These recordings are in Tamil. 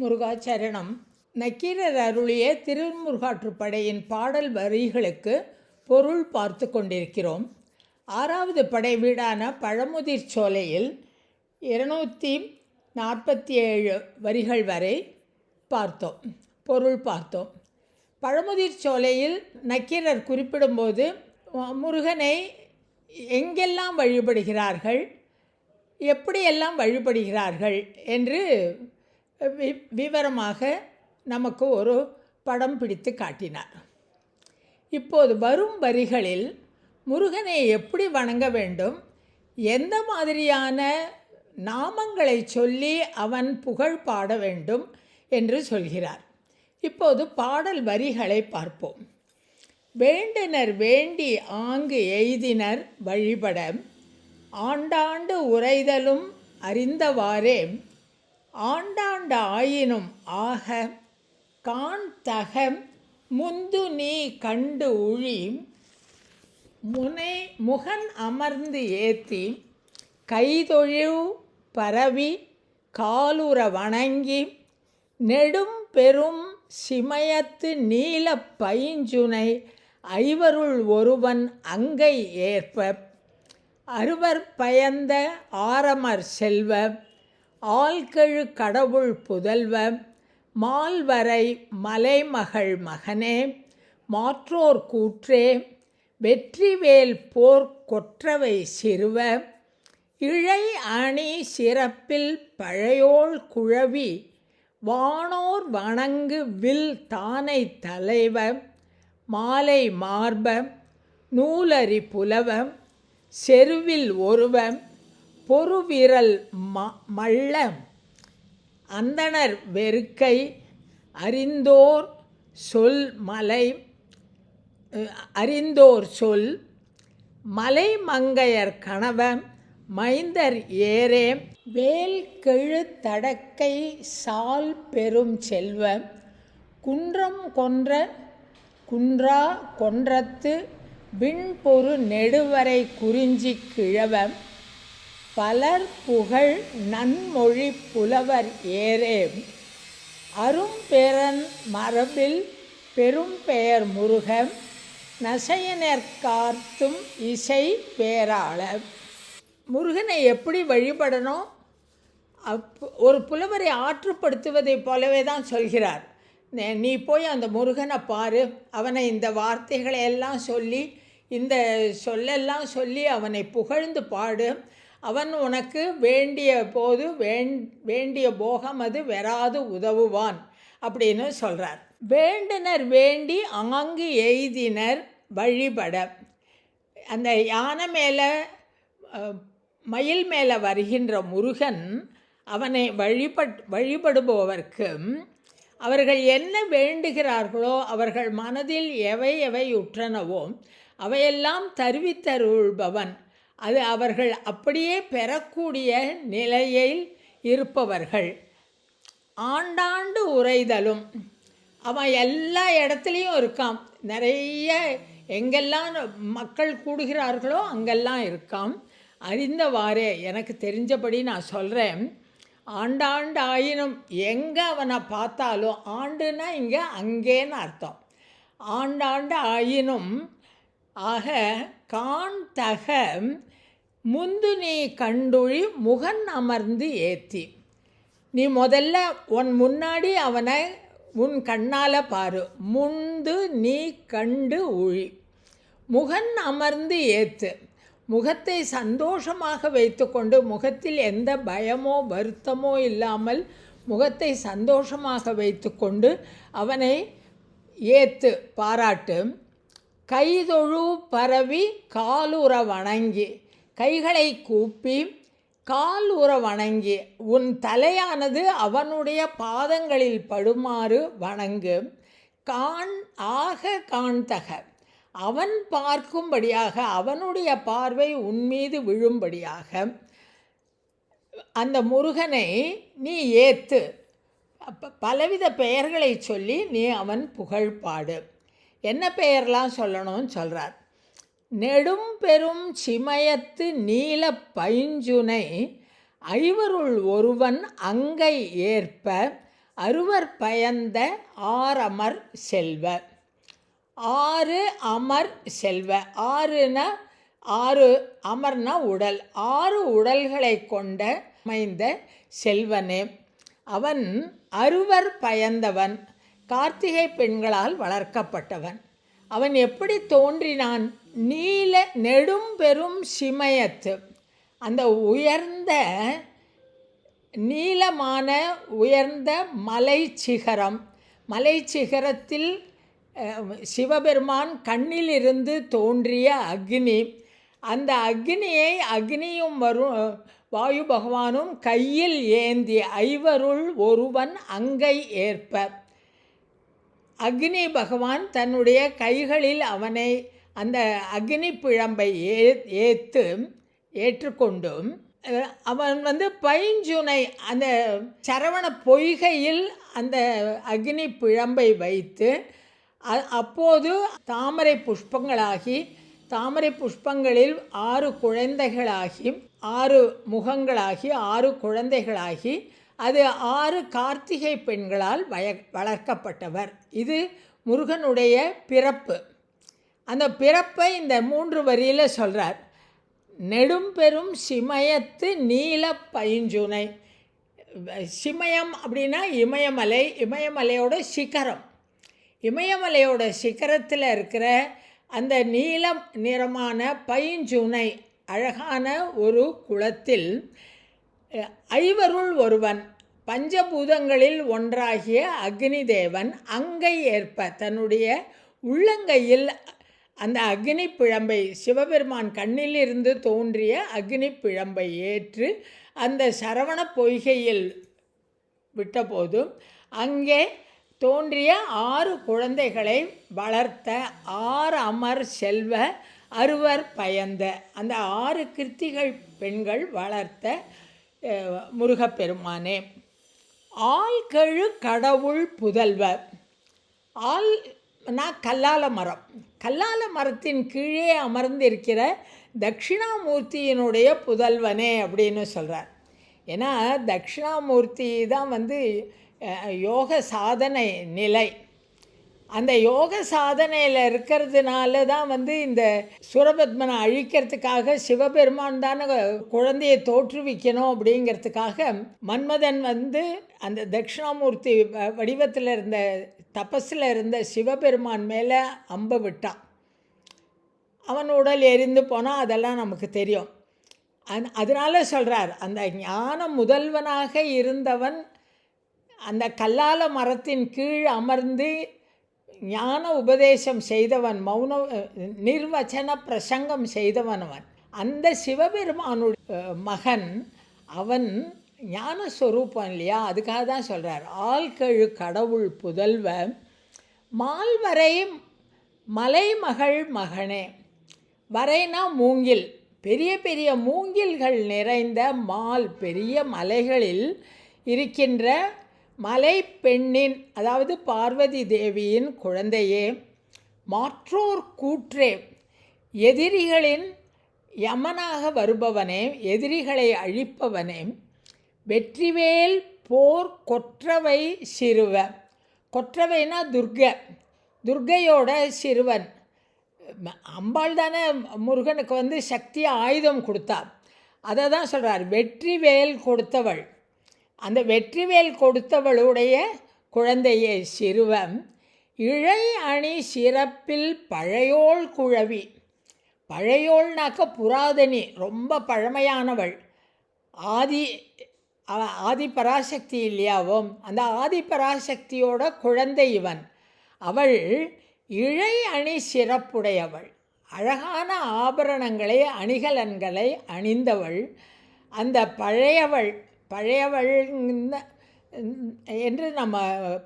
முருகாச்சரணம். நக்கீரர் அருளிய திருமுருகாற்றுப்படையின் பாடல் வரிகளுக்கு பொருள் பார்த்து கொண்டிருக்கிறோம். ஆறாவது படை வீடான பழமுதிர் சோலையில் இருநூற்றி நாற்பத்தி ஏழு வரிகள் வரை பார்த்தோம். பொருள் பார்த்தோம். பழமுதிர் சோலையில் நக்கீரர் குறிப்பிடும்போது முருகனை எங்கெல்லாம் வழிபடுகிறார்கள்? எப்படியெல்லாம் வழிபடுகிறார்கள்? என்று வி விவரமாக நமக்கு ஒரு படம் பிடித்து காட்டினார். இப்போது வரும் வரிகளில் முருகனை எப்படி வணங்க வேண்டும் எந்த மாதிரியான நாமங்களை சொல்லி அவன் புகழ் பாட வேண்டும் என்று சொல்கிறார். இப்போது பாடல் வரிகளை பார்ப்போம். வேண்டினர் வேண்டி ஆங்கு எய்தினர் வழிபட ஆண்டாண்டு உரைதலும் அறிந்தவாறே ஆண்டாண்ட ஆயினும் ஆக கான் முந்து நீ கண்டு உழி முனை முகன் அமர்ந்து ஏத்தி கைதொழு பரவி காலுற வணங்கி நெடும் பெரும் சிமயத்து நீல பைஞ்சுனை ஐவருள் ஒருவன் அங்கை ஏற்ப அறுவர் பயந்த ஆரமர் செல்வ ஆள்கெழு கடவுள் புதல்வ மால்வரை மலைமகள் மகனே மாற்றோர் கூற்றே வெற்றிவேல் போர் கொற்றவை சிறுவ இழை அணி சிறப்பில் பழையோள் குழவி வானோர் வணங்கு வில் தானை தலைவ மாலை மார்ப நூலரி புலவ செருவில் ஒருவ பொறுவிரல் ம மள்ள அந்தணர் வெறுக்கை அறிந்தோர் சொல் மலை அறிந்தோர் சொல் மலை மங்கையர் கணவ மைந்தர் ஏரே வேல் கெழு தடக்கை சால் பெரும் செல்வ குன்றம் கொன்ற குன்றா கொன்றத்து விண்பொரு நெடுவரை குறிஞ்சி கிழவ பலர் புகழ் நன்மொழி புலவர் ஏரே அரும்பெறன் மரபில் பெரும் பெயர் முருக நசையனர்கார்த்தும் இசை பேராள முருகனை எப்படி வழிபடணும்? அப் ஒரு புலவரை ஆற்றுப்படுத்துவதைப் போலவே தான் சொல்கிறார். நீ போய் அந்த முருகனை பாரு. அவனை இந்த வார்த்தைகளை எல்லாம் சொல்லி இந்த சொல்லெல்லாம் சொல்லி அவனை புகழ்ந்து பாடு. அவன் உனக்கு வேண்டிய போது வேண் வேண்டிய போகம் அது வெறாது உதவுவான் அப்படின்னு சொல்கிறார் வேண்டுனர் வேண்டி ஆங்கு எய்தினர் வழிபட. அந்த யானை மேலே மயில் மேலே வருகின்ற முருகன் அவனை வழிபட் வழிபடுபவர்க்கு அவர்கள் என்ன வேண்டுகிறார்களோ அவர்கள் மனதில் எவை எவை உற்றனவோ அவையெல்லாம் தருவித்தருள்பவன். அது அவர்கள் அப்படியே பெறக்கூடிய நிலையில் இருப்பவர்கள். ஆண்டாண்டு உரைதலும் அவன் எல்லா இடத்துலையும் இருக்கான். நிறைய எங்கெல்லாம் மக்கள் கூடுகிறார்களோ அங்கெல்லாம் இருக்கான். அறிந்தவாறே எனக்கு தெரிஞ்சபடி நான் சொல்கிறேன் ஆண்டாண்டு ஆயினும் எங்கே அவனை பார்த்தாலும் ஆண்டுனா இங்கே அங்கேன்னு அர்த்தம். ஆண்டாண்டு ஆயினும் ஆக கான் தக முந்து நீ கண்டுழி முகன் அமர்ந்து ஏத்தி. நீ முதல்ல உன் முன்னாடி அவனை உன் கண்ணால் பாரு. முந்து நீ கண்டு உழி. முகன் அமர்ந்து ஏத்து. முகத்தை சந்தோஷமாக வைத்துக்கொண்டு முகத்தில் எந்த பயமோ வருத்தமோ இல்லாமல் முகத்தை சந்தோஷமாக வைத்துக்கொண்டு அவனை ஏத்து பாராட்டு. கைதொழு பரவி காலுற வணங்கி கைகளை கூப்பி கால் உற வணங்கி உன் தலையானது அவனுடைய பாதங்களில் படுமாறு வணங்கு. கான் ஆக காண்தக அவன் பார்க்கும்படியாக அவனுடைய பார்வை உன்மீது விழும்படியாக. அந்த முருகனை நீ ஏத்து. பலவித பெயர்களை சொல்லி நீ அவன் புகழ் பாடு என்ன பெயர்லாம் சொல்லணும்னு சொல்கிறார் நெடும் பெரும் சிமயத்து நீல பைஞ்சுனை ஐவருள் ஒருவன் அங்கை ஏற்ப அருவர் பயந்த ஆரமர் செல்வ. ஆறு அமர் செல்வ. ஆறுனா ஆறு அமர்னா உடல். ஆறு உடல்களை கொண்ட அமைந்த செல்வனே. அவன் அருவர் பயந்தவன். கார்த்திகை பெண்களால் வளர்க்கப்பட்டவன். அவன் எப்படி தோன்றினான்? நீல நெடும் பெரும் சிமயத்து. அந்த உயர்ந்த நீளமான உயர்ந்த மலை சிகரம் மலை சிகரத்தில் சிவபெருமான் கண்ணிலிருந்து தோன்றிய அக்னி. அந்த அக்னியை அக்னியும் வரும் வாயு பகவானும் கையில் ஏந்தி ஐவருள் ஒருவன் அங்கை ஏற்ப. அக்னி பகவான் தன்னுடைய கைகளில் அவனை அந்த அக்னி பிழம்பை ஏ ஏற்று ஏற்றுக்கொண்டும் அவன் வந்து பைஞ்சுனை அந்த சரவண பொய்கையில் அந்த அக்னி பிழம்பை வைத்து அப்போது தாமரை புஷ்பங்களாகி தாமரை புஷ்பங்களில் ஆறு குழந்தைகளாகி ஆறு முகங்களாகி ஆறு குழந்தைகளாகி அது ஆறு கார்த்திகை பெண்களால் வய வளர்க்கப்பட்டவர். இது முருகனுடைய பிறப்பு. அந்த பிறப்பை இந்த மூன்று வரியில் சொல்கிறார் நெடும்பெரும் சிமயத்து நீல பைஞ்சுனை. சிமயம் அப்படின்னா இமயமலை இமயமலையோட சிகரம். இமயமலையோட சிகரத்தில் இருக்கிற அந்த நீலம் நிறமான பைஞ்சுனை அழகான ஒரு குளத்தில் ஐவருள் ஒருவன். பஞ்சபூதங்களில் ஒன்றாகிய அக்னி தேவன் அங்கை ஏற்ப தன்னுடைய உள்ளங்கையில் அந்த அக்னி பிழம்பை சிவபெருமான் கண்ணிலிருந்து தோன்றிய அக்னி பிழம்பை ஏற்று அந்த சரவண பொய்கையில் விட்டபோதும் அங்கே தோன்றிய ஆறு குழந்தைகளை வளர்த்த ஆறு அமர் செல்வ அறுவர் பயந்த அந்த ஆறு கிருத்திகள் பெண்கள் வளர்த்த முருகப்பெருமானே ஆள்கழு கடவுள் புதல்வர். ஆள் நான் கல்லால மரம். கல்லால மரத்தின் கீழே அமர்ந்திருக்கிற தட்சிணாமூர்த்தியினுடைய புதல்வனே அப்படின்னு சொல்கிறார் ஏன்னா தட்சிணாமூர்த்தி தான் வந்து யோக சாதனை நிலை. அந்த யோக சாதனையில் இருக்கிறதுனால தான் வந்து இந்த சூரபத்மனை அழிக்கிறதுக்காக சிவபெருமான் தானே குழந்தையை தோற்றுவிக்கணும் அப்படிங்கிறதுக்காக மன்மதன் வந்து அந்த தட்சிணாமூர்த்தி வ- வடிவத்தில் இருந்த தபஸில் இருந்த சிவபெருமான் மேலே அம்ப விட்டான் அவன் உடல் எரிந்து போனால் அதெல்லாம் நமக்கு தெரியும். அந் அதனால சொல்கிறார் அந்த ஞான முதல்வனாக இருந்தவன் அந்த கல்லால மரத்தின் கீழ் அமர்ந்து ஞான உபதேசம் செய்தவன் மௌன நிர்வச்சன பிரசங்கம் செய்தவன் அவன் அந்த சிவபெருமானுடைய மகன் அவன் ஞான ஸ்வரூபம் இல்லையா? அதுக்காக தான் சொல்கிறார் ஆள்கழு கடவுள் புதல்வ மால்வரை மலைமகள் மகனே வரைனா மூங்கில். பெரிய பெரிய மூங்கில்கள் நிறைந்த மால் பெரிய மலைகளில் இருக்கின்ற மலை பெண்ணின் அதாவது பார்வதி தேவியின் குழந்தையே மாற்றோர் கூற்றே எதிரிகளின் யமனாக வருபவனே எதிரிகளை அழிப்பவனே வெற்றிவேல் போர் கொற்றவை சிறுவ. கொற்றவைனா துர்க. துர்கையோட சிறுவன். அம்பாள் தானே முருகனுக்கு வந்து சக்தி ஆயுதம் கொடுத்தா. அதை தான் சொல்கிறார் வெற்றிவேல் கொடுத்தவள். அந்த வெற்றிவேல் கொடுத்தவளுடைய குழந்தையை சிறுவம் இழை அணி சிறப்பில் பழையோள் குழவி. பழையோள்னாக்க புராதனி ரொம்ப பழமையானவள். ஆதி அவ- ஆதி பராசக்தி இல்லையாவும்? அந்த ஆதி பராசக்தியோட குழந்தை இவன். அவள் இழை அணி சிறப்புடையவள். அழகான ஆபரணங்களை அணிகலன்களை அணிந்தவள். அந்த பழையவள் பழையவள் என்று நம்ம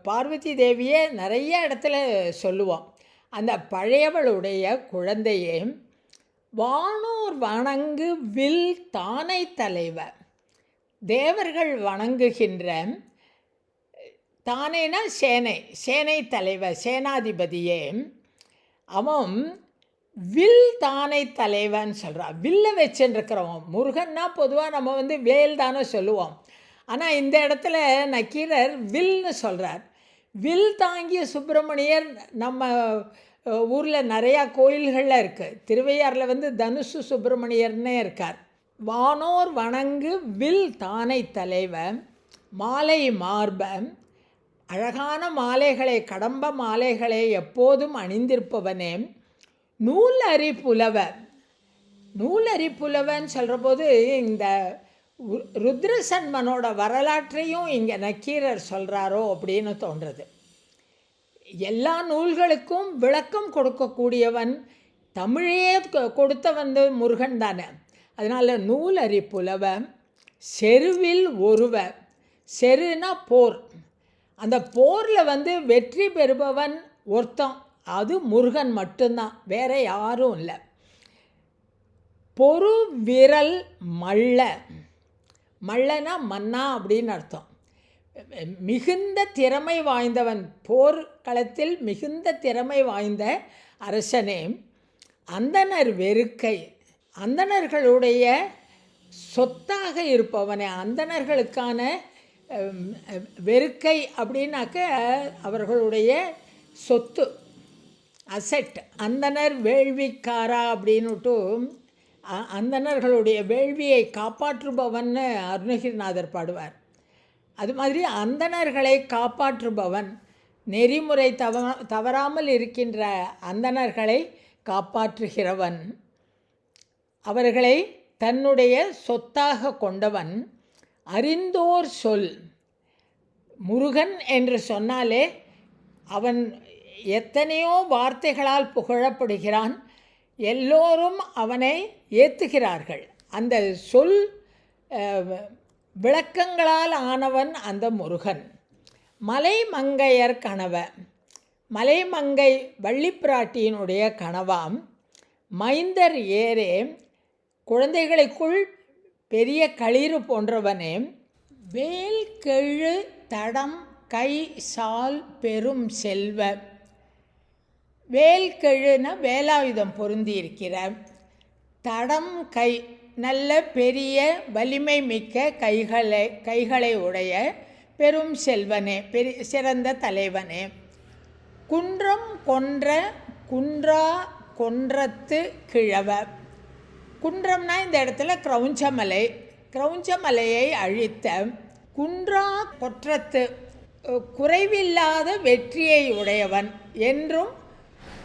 பார்வதி தேவியே நிறைய இடத்துல சொல்லுவோம் அந்த பழையவளுடைய குழந்தையே வானோர் வணங்கு வில் தானை தலைவர். தேவர்கள் வணங்குகின்ற தானேனா சேனை சேனை தலைவர் சேனாதிபதியே. அவன் வில் தானை தலைவன் சொல்கிறான் வில்லை வச்சுருக்கிறவன் முருகன்னா பொதுவாக நம்ம வந்து வேல் தானே சொல்லுவோம். ஆனால் இந்த இடத்துல நக்கீரர் வில்னு சொல்கிறார் வில் தாங்கிய சுப்பிரமணியர் நம்ம ஊரில் நிறையா கோயில்களில் இருக்குது திருவையாறில் வந்து தனுசு சுப்பிரமணியர்னே இருக்கார். வானோர் வணங்கு வில் தானை தலைவன். மாலை மார்பன் அழகான மாலைகளை கடம்ப மாலைகளை எப்போதும் அணிந்திருப்பவனே. நூல் அறி நூல் அறி புலவன் சொல்கிற போது இந்த ருத்ரசன்மனோட வரலாற்றையும் இங்கே நக்கீரர் சொல்கிறாரோ அப்படின்னு தோன்றது. எல்லா நூல்களுக்கும் விளக்கம் கொடுக்கக்கூடியவன் தமிழையே கொ- கொடுத்த வந்து முருகன் தானே. அதனால் நூல் அரிப்புலவ புலவ செருவில் ஒருவ செருனா போர். அந்த போரில் வந்து வெற்றி பெறுபவன் ஒருத்தன். அது முருகன் மட்டும்தான் வேற யாரும் இல்லை. பொறு விரல் மள்ள. மள்ளனா மன்னா அப்படின்னு அர்த்தம். மிகுந்த திறமை வாய்ந்தவன் போர்க்களத்தில் மிகுந்த திறமை வாய்ந்த அரசனே அந்தணர் வெறுக்கை. அந்தணர்களுடைய சொத்தாக இருப்பவனே அந்தணர்களுக்கான வெறுக்கை அப்படின்னாக்க அவர்களுடைய சொத்து. அசெட் அந்தனர் வேள்விக்காரா அப்படின்னுட்டு அ- அந்தணர்களுடைய வேள்வியை காப்பாற்றுபவன்னு அருணகிரிநாதர் பாடுவார். அது மாதிரி அந்தணர்களை காப்பாற்றுபவன் நெறிமுறை தவ தவறாமல் இருக்கின்ற அந்தணர்களை காப்பாற்றுகிறவன். அவர்களை தன்னுடைய சொத்தாக கொண்டவன். அறிந்தோர் சொல் முருகன் என்று சொன்னாலே அவன் எத்தனையோ வார்த்தைகளால் புகழப்படுகிறான். எல்லோரும் அவனை ஏற்றுகிறார்கள் அந்த சொல் விளக்கங்களால் ஆனவன் அந்த முருகன். மலைமங்கையர் கணவ மலைமங்கை வள்ளிப்பிராட்டியினுடைய கனவாம். மைந்தர் ஏரே குழந்தைகளுக்குள் பெரிய களிறு போன்றவனே. வேல் கெழு தடம் கை சால் பெரும் செல்வ. வேல் வேலாயுதம் பொருந்தி இருக்கிற தடம் கை நல்ல பெரிய வலிமை மிக்க கைகளை கைகளை உடைய பெரும் செல்வனே பெரி சிறந்த தலைவனே. குன்றம் கொன்ற குன்றா கொன்றத்து கிழவ. குன்றம்னா இந்த இடத்துல கிரௌஞ்சமலை கிரௌஞ்சமலையை அழித்த குன்றா கொற்றத்து குறைவில்லாத வெற்றியை உடையவன் என்றும்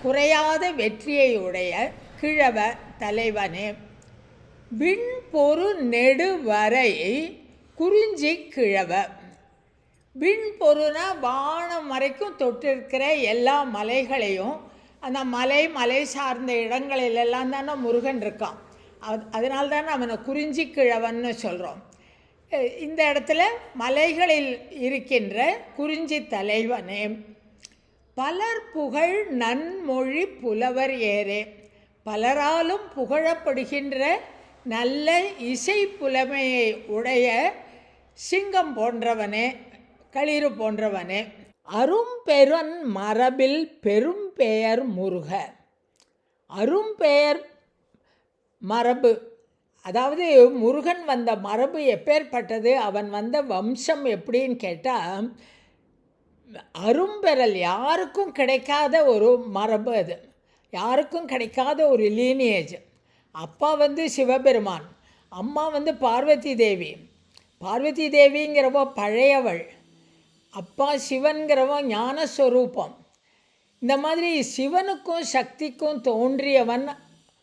குறையாத வெற்றியை உடைய கிழவ தலைவனே விண்பொரு நெடுவரை குறிஞ்சி கிழவ. விண்பொருனா வானம் வரைக்கும் தொட்டிருக்கிற எல்லா மலைகளையும் அந்த மலை மலை சார்ந்த இடங்களிலெல்லாம் தானே முருகன் இருக்கான். அது அதனால தானே அவனை குறிஞ்சி கிழவன்னு சொல்கிறோம் இந்த இடத்துல மலைகளில் இருக்கின்ற குறிஞ்சி தலைவனே பலர் புகழ் நன்மொழி புலவர் ஏறே. பலராலும் புகழப்படுகின்ற நல்ல இசை புலமையை உடைய சிங்கம் போன்றவனே களிறு போன்றவனே. அரும்பெருன் மரபில் பெரும் பெயர் முருக அரும்பெயர் மரபு அதாவது முருகன் வந்த மரபு எப்பேற்பட்டது அவன் வந்த வம்சம் எப்படின்னு கேட்டால் அரும்பெறல் யாருக்கும் கிடைக்காத ஒரு மரபு அது. யாருக்கும் கிடைக்காத ஒரு லீனியேஜ் அப்பா வந்து சிவபெருமான். அம்மா வந்து பார்வதி தேவி. பார்வதி தேவிங்கிறவோ பழையவள். அப்பா சிவன்கிறவ ஞானஸ்வரூபம். இந்த மாதிரி சிவனுக்கும் சக்திக்கும் தோன்றியவன்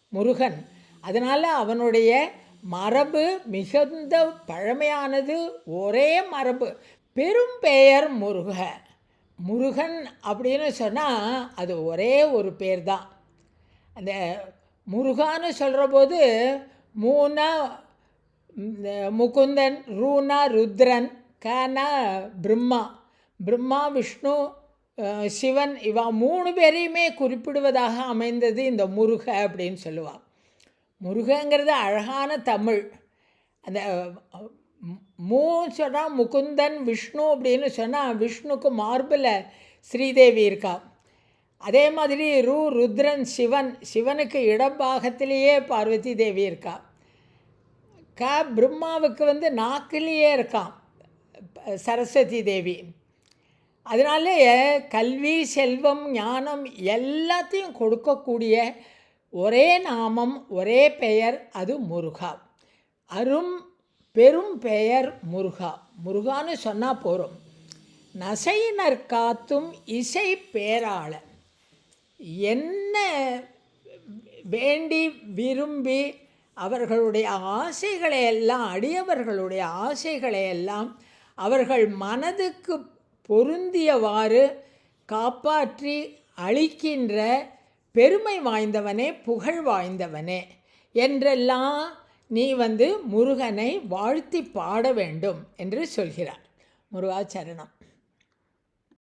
முருகன். அதனால் அவனுடைய மரபு மிகுந்த பழமையானது ஒரே மரபு. பெரும் பெயர் முருக. முருகன் அப்படின்னு சொன்னால் அது ஒரே ஒரு பேர் தான் அந்த முருகான்னு சொல்கிற போது மூணா இந்த முகுந்தன் ரூனா ருத்ரன் கனா பிரம்மா. பிரம்மா விஷ்ணு சிவன் இவா மூணு பேரையுமே குறிப்பிடுவதாக அமைந்தது இந்த முருக அப்படின்னு சொல்லுவாள் முருகங்கிறது அழகான தமிழ். அந்த அஹ், மூ சொன்னால் முகுந்தன் விஷ்ணு அப்படின்னு சொன்னால் விஷ்ணுக்கு மார்பில் ஸ்ரீதேவி இருக்கா. அதே மாதிரி ரூ ருத்ரன் சிவன் சிவனுக்கு இடப்பாகத்திலேயே பார்வதி தேவி இருக்கா. க பிரம்மாவுக்கு வந்து நாக்கிலேயே இருக்கான் சரஸ்வதி தேவி அதனால கல்வி செல்வம் ஞானம் எல்லாத்தையும் கொடுக்கக்கூடிய ஒரே நாமம் ஒரே பெயர் அது முருகா. அரும் பெரும் பெயர் முருகா. முருகான்னு சொன்னால் போகிறோம் நசையினர் காத்தும் இசை பேராள. என்ன வேண்டி விரும்பி அவர்களுடைய ஆசைகளை எல்லாம் அடியவர்களுடைய ஆசைகளை எல்லாம் அவர்கள் மனதுக்கு பொருந்தியவாறு காப்பாற்றி அளிக்கின்ற பெருமை வாய்ந்தவனே புகழ் வாய்ந்தவனே என்றெல்லாம் நீ வந்து முருகனை வாழ்த்தி பாட வேண்டும் என்று சொல்கிறார். முருகாச்சரணம்.